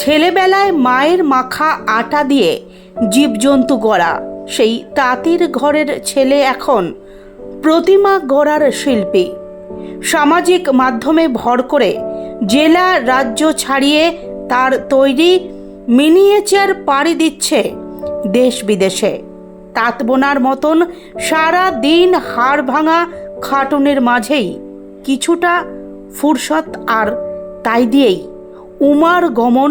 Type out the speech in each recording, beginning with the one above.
ছেলেবেলায় মায়ের মাখা আটা দিয়ে জীবজন্তু গড়া। সেই তাঁতির ঘরের ছেলে এখন প্রতিমা গড়ার শিল্পী। সামাজিক মাধ্যমে ভর করে জেলা রাজ্য ছাড়িয়ে তার তৈরি মিনিয়েচার পাড়ি দিচ্ছে দেশ বিদেশে। তাঁত বোনার মতন সারা দিন হাড় ভাঙা খাটুনের মাঝেই কিছুটা ফুরসত আর তাই দিয়েই উমার গমন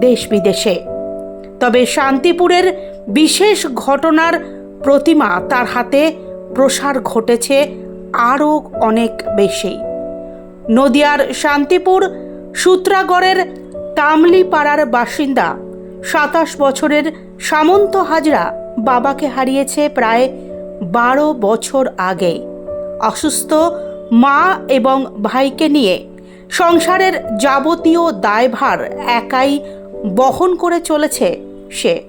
দেশ বিদেশে। তবে শান্তিপুরের বিশেষ ঘটনার প্রতিমা তার হাতে প্রসার ঘটেছে আরও অনেক বেশি। নদিয়ার শান্তিপুর সূত্রাগড়ের তামলিপাড়ার বাসিন্দা সাতাশ বছরের সামন্ত হাজরা বাবাকে হারিয়েছে প্রায় বারো বছর আগে। অসুস্থ মা এবং ভাইকে নিয়ে সংসারের যাবতীয় দায়ভার একাই বহন করে চলেছে সে।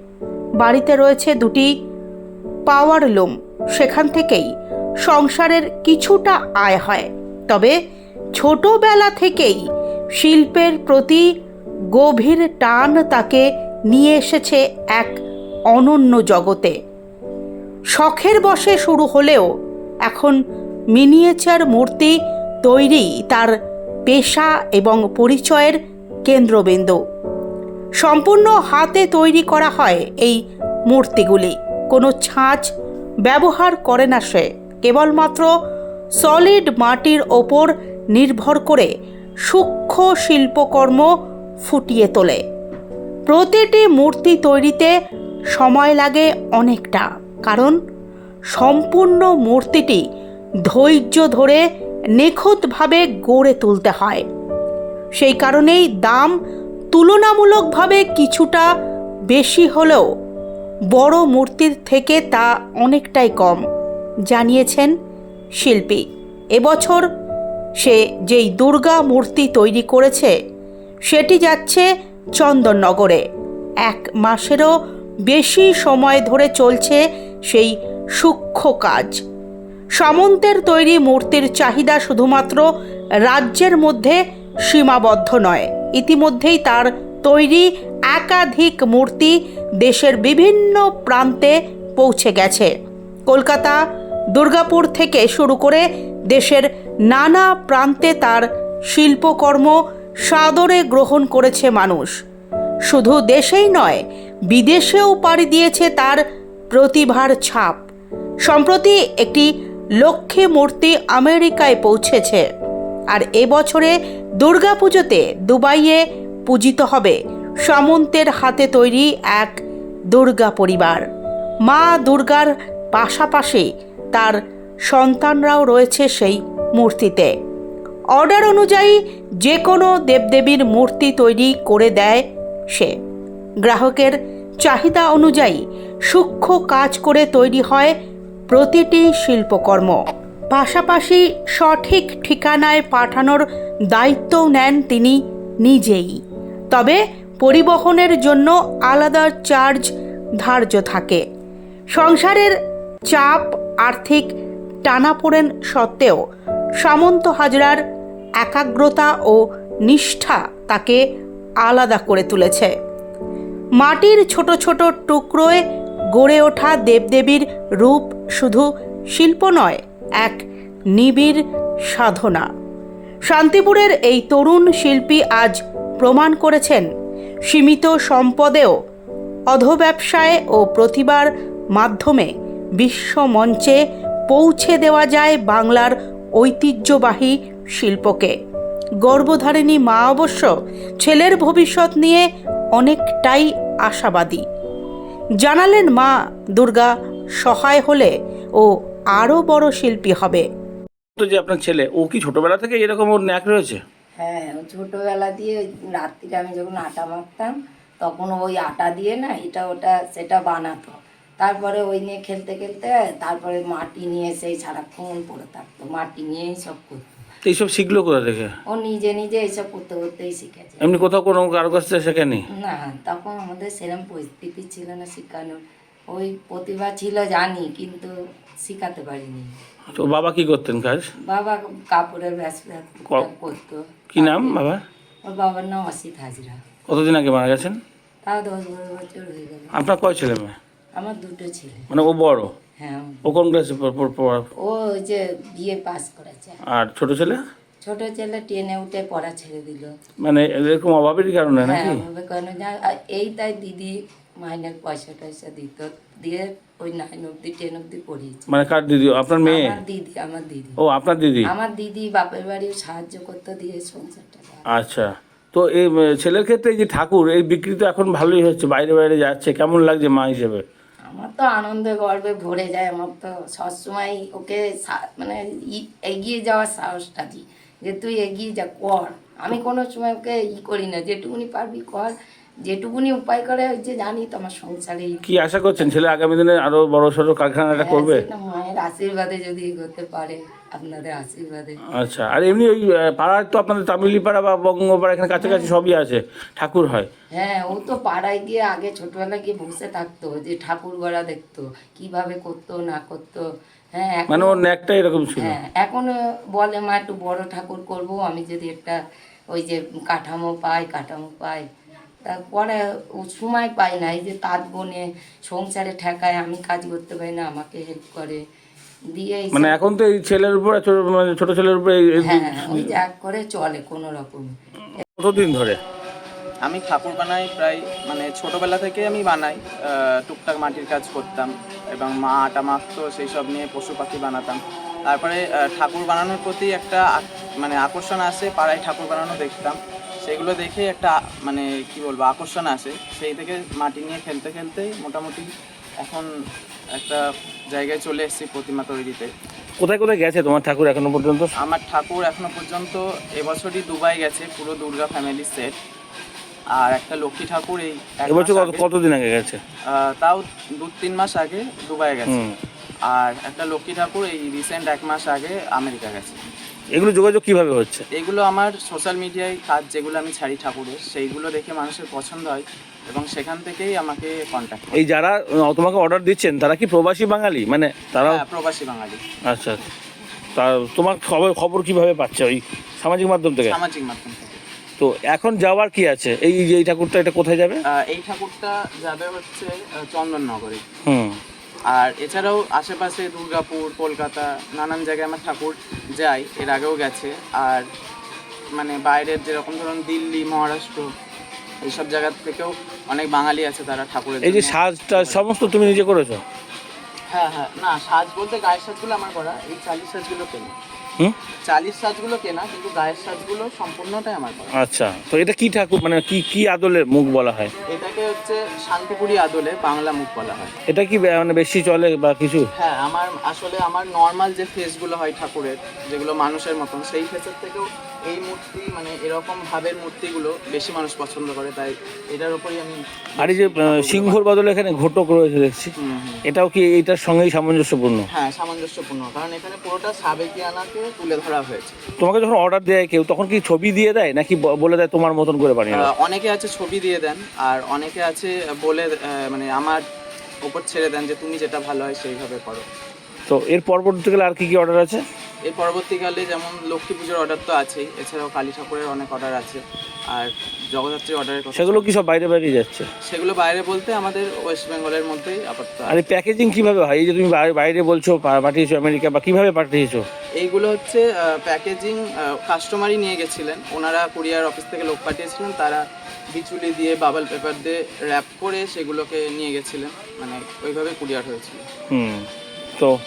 বাড়িতে রয়েছে দুটি পাওয়ার লুম সেখান থেকেই সংসারের কিছুটা আয় হয়। তবে ছোটবেলা থেকেই শিল্পের প্রতি গভীর টান তাকে নিয়ে এসেছে এক অনন্য জগতে। শখের বসে শুরু হলেও এখন মিনিয়েচার মূর্তি তৈরি তার পেশা এবং পরিচয়ের কেন্দ্রবিন্দু। সম্পূর্ণ হাতে তৈরি করা হয় এই মূর্তিগুলি। কোনো ছাঁচ ব্যবহার করে না সে। কেবলমাত্র সলিড মাটির ওপর নির্ভর করে সূক্ষ্ম শিল্পকর্ম ফুটিয়ে তোলে। প্রতিটি মূর্তি তৈরিতে সময় লাগে অনেকটা, কারণ সম্পূর্ণ মূর্তিটি ধৈর্য ধরে নিখুঁতভাবে গড়ে তুলতে হয়। সেই কারণেই দাম তুলনামূলকভাবে কিছুটা বেশি হলেও বড় মূর্তির থেকে তা অনেকটাই কম, জানিয়েছেন শিল্পী। এবছর সে যেই দুর্গা মূর্তি তৈরি করেছে, সেটি যাচ্ছে চন্দননগরে। এক মাসেরও বেশি সময় ধরে চলছে সেই সূক্ষ্ম কাজ। সামন্তের তৈরি মূর্তির চাহিদা শুধুমাত্র রাজ্যের মধ্যে সীমাবদ্ধ নয়। ইতিমধ্যেই তার তৈরি একাধিক মূর্তি দেশের বিভিন্ন প্রান্তে পৌঁছে গেছে। কলকাতা, দুর্গাপুর থেকে শুরু করে দেশের নানা প্রান্তে তার শিল্পকর্ম সাদরে গ্রহণ করেছে মানুষ। শুধু দেশেই নয়, বিদেশেও পাড়ি দিয়েছে তার প্রতিভার ছাপ। সম্প্রতি একটি লক্ষ্মী মূর্তি আমেরিকায় পৌঁছেছে। আর এবছরে দুর্গাপুজোতে দুবাইয়ে পূজিত হবে সামন্তের হাতে তৈরি এক দুর্গা পরিবার। মা দুর্গার পাশাপাশি তার সন্তানরাও রয়েছে সেই মূর্তিতে। অর্ডার অনুযায়ী যে কোনো দেবদেবীর মূর্তি তৈরি করে দেয় সে। গ্রাহকের চাহিদা অনুযায়ী সূক্ষ্ম কাজ করে তৈরি হয় প্রতিটি শিল্পকর্ম। পাশাপাশি সঠিক ঠিকানায় পাঠানোর দায়িত্বও নেন তিনি নিজেই। তবে পরিবহনের জন্য আলাদা চার্জ ধার্য থাকে। সংসারের চাপ আর্থিক টানাপোড়েন সত্ত্বেও সামন্ত হাজরার একাগ্রতা ও নিষ্ঠা তাকে আলাদা করে তুলেছে। মাটির ছোট ছোট টুকরোয় গড়ে ওঠা দেবদেবীর রূপ শুধু শিল্প নয় এক নিবিড় সাধনা। শান্তিপুরের এই তরুণ শিল্পী আজ প্রমাণ করেছেন সীমিত সম্পদেও অধব্যবসায় ও প্রতিভার মাধ্যমে বিশ্ব মঞ্চে পৌঁছে দেওয়া যায় বাংলার ঐতিহ্যবাহী শিল্পকে। গর্ভধারিণী মা অবশ্য ছেলের ভবিষ্যৎ নিয়ে অনেকটাই আশাবাদী। জানালেন মা দুর্গা সহায় হলে ও আরও বড় শিল্পী হবে। তো যে আপনার ছেলে ও কি ছোটবেলা থেকে এরকম ওর ন্যাক রয়েছে? হ্যাঁ ও ছোটোবেলা দিয়ে ওই রাত্রিরে আমি যখন আটা মাখতাম তখন ওই আটা দিয়ে না এটা ওটা সেটা বানাতো। তারপরে ওই নিয়ে খেলতে খেলতে তারপরে মাটি নিয়ে সেই সারাক্ষণ পড়ে থাকতো। মাটি নিয়েই সব করতো। এইসব শিখলো কোথা থেকে? ও নিজে নিজে এইসব করতে করতেই শিখেছে। এমনি কোথাও কোনো কারও কাছ থেকে শেখেনি? না তখন আমাদের সেরকম পরিস্থিতি ছিল না শেখানোর। ওই প্রতিভা ছিল জানি কিন্তু শেখাতে পারিনি। তো বাবা কি করতেন কাজ? বাবা কাপড়ের ব্যবসা করতো। কি নাম বাবা? ওর বাবার নাম অসিত হাজরা। কতদিন আগে মারা গেছেন? তাও দশ বারো বছর হয়ে গেল। আপনার কয় ছেলে মেয়ে? আমার দুটো ছেলে। মানে ও বড়? হ্যাঁ ও কোন ক্লাসে ও ওই যে বিয়ে পাস করেছে। আর ছোট ছেলে? ছোট ছেলে টেনে উঠে পড়া ছেড়ে দিল। মানে এরকম অভাবের কারণে হ্যাঁ নাকি? ভাবে কেন যা এই তাই দিদি মাইনের পয়সা টয়সা দিত দিয়ে ওই নাইন অব্দি টেন অব্দি পড়িয়েছে। মানে কার দিদি? আপনার মেয়ে? আমার দিদি আমার দিদি। ও আপনার দিদি? আমার দিদি বাপের বাড়ি সাহায্য করতে দিয়ে সংসারটা আচ্ছা। তো এই ছেলের ক্ষেত্রে এই যে ঠাকুর এই বিক্রি তো এখন ভালোই হচ্ছে বাইরে বাইরে যাচ্ছে কেমন লাগছে মা হিসেবে? আমার তো আনন্দে গর্বে ভরে যায় আমার তো সবসময় ওকে মানে এগিয়ে যাওয়ার সাহসটা দিই যে তুই এগিয়ে যা কর। আমি কোনো সময় ওকে ই করি না যেটুকুনি পারবি কর যেটুকুনি উপায় করে ওই যে জানি তো আমার সংসারে কি আশা করছেন? ছেলে আগামী দিনে আরও বড় সড়ো কারখানাটা হ্যাঁ, করবে? মায়ের আশীর্বাদে যদি এগোতে পারে আপনাদের আশীর্বাদে। আচ্ছা আর এমনি ওই পাড়ার তো আপনাদের তামিলিপাড়া বা বঙ্গপাড়া এখানে কাছাকাছি সবই আছে ঠাকুর হয়। হ্যাঁ ও তো পাড়ায় গিয়ে আগে ছোটবেলায় গিয়ে বসে থাকতো যে ঠাকুর গড়া দেখতো কীভাবে করতো না করতো। হ্যাঁ মানে ওর ন্যাকটা এরকম ছিল। হ্যাঁ এখন বলে মা একটু বড় ঠাকুর করব আমি যদি একটা ওই যে কাঠামো পাই কাঠামো পাই। তারপরে ও সময় পাই না এই যে তাঁত বনে সংসারে ঠেকায় আমি কাজ করতে পারি না আমাকে হেল্প করে। দিয়ে মানে এখন তো এই ছেলের উপরে ছোট মানে ছোট ছেলের উপরে এই- হ্যাঁ ওই যে এক করে চলে কোনো রকম। কতদিন ধরে? আমি ঠাকুর বানাই প্রায় মানে ছোটবেলা থেকে আমি বানাই টুকটাক মাটির কাজ করতাম এবং মা আটা মাখতো সেই সব নিয়ে পশু পাখি বানাতাম। তারপরে ঠাকুর বানানোর প্রতি একটা মানে আকর্ষণ আসে পাড়ায় ঠাকুর বানানো দেখতাম। সেগুলো দেখে একটা মানে কি বলব আকর্ষণ আসে। সেই থেকে মাটি নিয়ে খেলতে খেলতে মোটামুটি এখন একটা জায়গায় চলে এসেছি প্রতিমা তৈরিতে। কোথায় কোথায় গেছে তোমার ঠাকুর এখনও পর্যন্ত? আমার ঠাকুর এখনও পর্যন্ত এবছরই দুবাই গেছে পুরো দুর্গা ফ্যামিলি সেট আর একটা লক্ষ্মী ঠাকুর এই এবছর কতদিন আগে গেছে? তাও দু তিন মাস আগে দুবাই গেছে। আর একটা লক্ষ্মী ঠাকুর এই রিসেন্ট এক মাস আগে আমেরিকা গেছে। এগুলো যোগাযোগ কীভাবে হচ্ছে? এইগুলো আমার সোশ্যাল মিডিয়ায় কাজ যেগুলো আমি ছাড়ি ঠাকুরের সেইগুলো দেখে মানুষের পছন্দ হয় এবং সেখান থেকেই আমাকে কন্ট্যাক্ট এই যারা তোমাকে অর্ডার দিচ্ছেন তারা কি প্রবাসী বাঙালি? মানে তারাও হ্যাঁ প্রবাসী বাঙালি। আচ্ছা আচ্ছা। তা তোমার খবর খবর কীভাবে পাচ্ছে ওই সামাজিক মাধ্যম থেকে? সামাজিক মাধ্যম থেকে। তো এখন যাওয়ার কি আছে? এই যে এই ঠাকুরটা এটা কোথায় যাবে? এই ঠাকুরটা যাবে হচ্ছে চন্দননগরে। হুম। আর এছাড়াও আশেপাশে দুর্গাপুর কলকাতা নানান জায়গায় আমার ঠাকুর যায় এর আগেও গেছে। আর মানে বাইরের যেরকম ধরুন দিল্লি মহারাষ্ট্র এইসব জায়গা থেকেও অনেক বাঙালি আছে তারা ঠাকুরের এই যে সাজটা সমস্ত তুমি নিজে করেছ? হ্যাঁ হ্যাঁ। না সাজ বলতে গায়ের সাজগুলো আমার করা। এই চালিশ সাজগুলো কেনা? চালিশ সাজগুলো কেনা কিন্তু গায়ের সাজগুলো সম্পূর্ণটাই আমার করা। আচ্ছা তো এটা কি ঠাকুর মানে কি কি আদলের মুখ বলা হয়? এটাকে হচ্ছে শান্তিপুরি আদলে বাংলা মুখ বলা হয়। এটা কি মানে বেশি চলে বা কিছু? হ্যাঁ আমার আসলে আমার নর্মাল যে ফেসগুলো হয় ঠাকুরের যেগুলো মানুষের মতন সেই ফেসের থেকেও এই মূর্তি মানে এরকম ভাবের মূর্তিগুলো বেশি মানুষ পছন্দ করে তাই এটার উপরই আমি আর এই যে সিংহর বদলে এখানে ঘটক রয়েছে দেখছি। এটাও কি এটার সঙ্গেই সামঞ্জস্যপূর্ণ? হ্যাঁ সামঞ্জস্যপূর্ণ কারণ এখানে পুরোটা সাবেকিয়ানাকে তুলে ধরা হয়েছে। তোমাকে যখন অর্ডার দেয় কেউ তখন কি ছবি দিয়ে দেয়? নাকি ব- বলে দেয় তোমার মতন করে বানিয়ে দাও? আহ, অনেকে আছে ছবি দিয়ে দেন আর অনেকে আছে বলে আহ, মানে আমার ওপর ছেড়ে দেন যে তুমি যেটা ভালো হয় সেইভাবে করো। তো এর পরবর্তীকালে আর কি কি অর্ডার আছে? এর পরবর্তীকালে যেমন লক্ষ্মী পুজোর অর্ডার তো আছেই এছাড়াও কালী ঠাকুরের অনেক অর্ডার আছে আর জগদ্ধাত্রীর অর্ডারের কথা সেগুলো কি সব বাইরে বাইরে যাচ্ছে? সেগুলো বাইরে বলতে আমাদের ওয়েস্ট বেঙ্গলের মধ্যেই আপাতত আর এই প্যাকেজিং কীভাবে হয়? এই যে তুমি বাইরে- বাইরে বলছো পাঠিয়েছো আমেরিকা বা কীভাবে পাঠিয়েছো? এইগুলো হচ্ছে প্যাকেজিং কাস্টমারই নিয়ে গেছিলেন। ওনারা কুরিয়ার অফিস থেকে লোক পাঠিয়েছিলেন তারা বিচুলি দিয়ে বাবল পেপার দিয়ে র্যাপ করে সেগুলোকে নিয়ে গেছিলেন। মানে ওইভাবে কুরিয়ার হয়েছিল। হুম। তো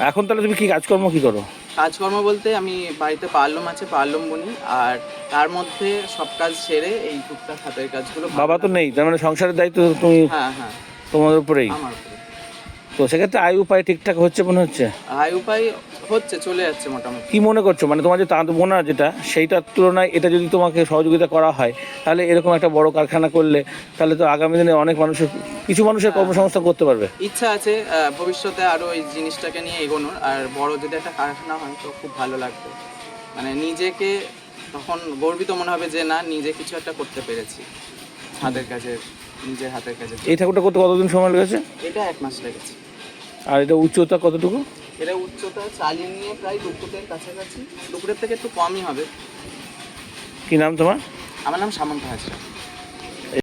এখন তাহলে তুমি কি কাজকর্ম কি করো? কাজকর্ম বলতে আমি বাড়িতে পার্লম আছে পার্লম বনি আর তার মধ্যে সব কাজ সেরে এই টুকটাক হাতের কাজগুলো বাবা তো নেই তার মানে সংসারের দায়িত্ব তুমি হ্যাঁ হ্যাঁ। তোমার উপরেই। আমার উপরে। তো সেক্ষেত্রে আয় উপায় ঠিকঠাক হচ্ছে মনে হচ্ছে? আয় উপায় হচ্ছে চলে যাচ্ছে মোটামুটি। কি মনে করছ? মানে তোমার যে তাঁত বোনা যেটা সেইটার তুলনায় এটা যদি তোমাকে সহযোগিতা করা হয় তাহলে এরকম একটা বড় কারখানা করলে তাহলে তো আগামী দিনে অনেক মানুষের কিছু মানুষের কর্মসংস্থান করতে পারবে। ইচ্ছা আছে ভবিষ্যতে আরও এই জিনিসটাকে নিয়ে এগোনোর আর বড় যদি একটা কারখানা হয় তো খুব ভালো লাগবে। মানে নিজেকে তখন গর্বিত মনে হবে যে না নিজে কিছু একটা করতে পেরেছি। হাতের কাজে নিজের হাতের কাজে এই ঠাকুরটা করতে কতদিন সময় লেগেছে? এটা এক মাস লেগেছে। আর এটা উচ্চতা কতটুকু? এটা উচ্চতা চালিয়ে নিয়ে প্রায় দু ফুটের কাছাকাছি। দু ফুটের থেকে একটু কমই হবে। কি নাম তোমার? আমার নাম সামন্ত হাজরা।